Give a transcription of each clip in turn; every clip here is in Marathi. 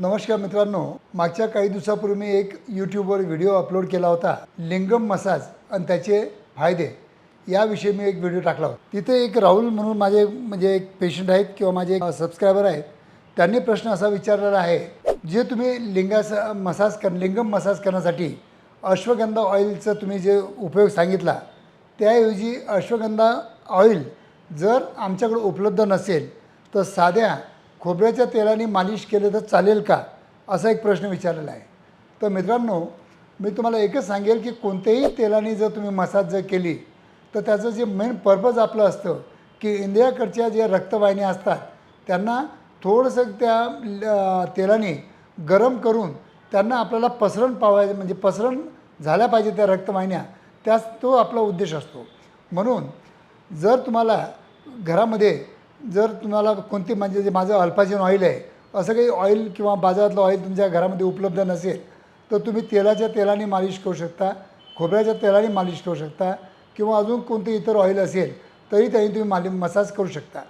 नमस्कार मित्रांनो मागच्या काही दिवसापूर्वी मी एक यूट्यूबवर व्हिडिओ अपलोड केला होता लिंगम मसाज आणि त्याचे फायदे. याविषयी मी एक व्हिडिओ टाकला होता. तिथे एक राहुल म्हणून माझे म्हणजे एक पेशंट आहेत किंवा माझे एक सबस्क्रायबर आहेत त्यांनी प्रश्न असा विचारलेला आहे जे तुम्ही लिंगास मसाज कर लिंगम मसाज करण्यासाठी अश्वगंधा ऑइलचा तुम्ही जे उपयोग सांगितला त्याऐवजी अश्वगंधा ऑइल जर आमच्याकडे उपलब्ध नसेल तर साध्या खोबऱ्याच्या तेलाने मालिश केलं तर चालेल का? असा एक प्रश्न विचारलेला आहे. तर मित्रांनो मी तुम्हाला एकच सांगेल की कोणत्याही तेलाने जर तुम्ही मसाज जर केली तर त्याचं जे मेन पर्पज आपलं असतं की इंडियाकडच्या ज्या रक्तवाहिन्या असतात त्यांना थोडंसं त्या तेलाने गरम करून त्यांना आपल्याला पसरण पावायचं म्हणजे पसरण झाल्या पाहिजे त्या रक्तवाहिन्या त्याच तो आपला उद्देश असतो. म्हणून जर तुम्हाला घरामध्ये जर तुम्हाला कोणती म्हणजे जे माझं अल्पाजीन ऑइल आहे असं काही ऑइल किंवा बाजारातलं ऑइल तुमच्या घरामध्ये उपलब्ध नसेल तर तुम्ही तेलाच्या तेलाने मालिश करू शकता खोबऱ्याच्या तेलाने मालिश करू शकता किंवा अजून कोणते इतर ऑइल असेल तरी त्याने तुम्ही मालि मसाज करू शकता.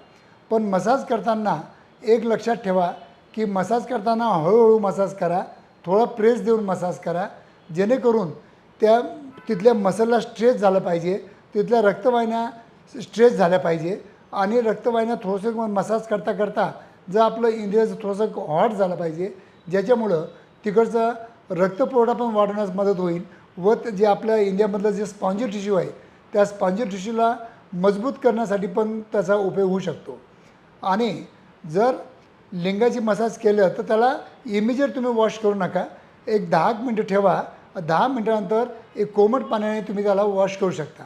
पण मसाज करताना एक लक्षात ठेवा की मसाज करताना हळूहळू मसाज करा थोडा प्रेस देऊन मसाज करा जेणेकरून त्या तिथल्या मसलला स्ट्रेच झालं पाहिजे तिथल्या रक्तवाहिन्या स्ट्रेच झाल्या पाहिजे आणि रक्तवाहिन्या थोडंसं मसाज करता करता जर आपलं इंद्रियाचं थोडंसं हॉट झालं पाहिजे ज्याच्यामुळं तिकडचा रक्तपुरवठा पण वाढवण्यास मदत होईल व ते जे आपल्या इंडियामधलं जे स्पॉन्जी टिश्यू आहे त्या स्पॉन्जी टिश्यूला मजबूत करण्यासाठी पण त्याचा उपयोग होऊ शकतो. आणि जर लिंगाची मसाज केलं तर त्याला इमिजिएट तुम्ही वॉश करू नका. एक दहा मिनटं ठेवा. दहा मिनटानंतर एक कोमट पाण्याने तुम्ही त्याला वॉश करू शकता.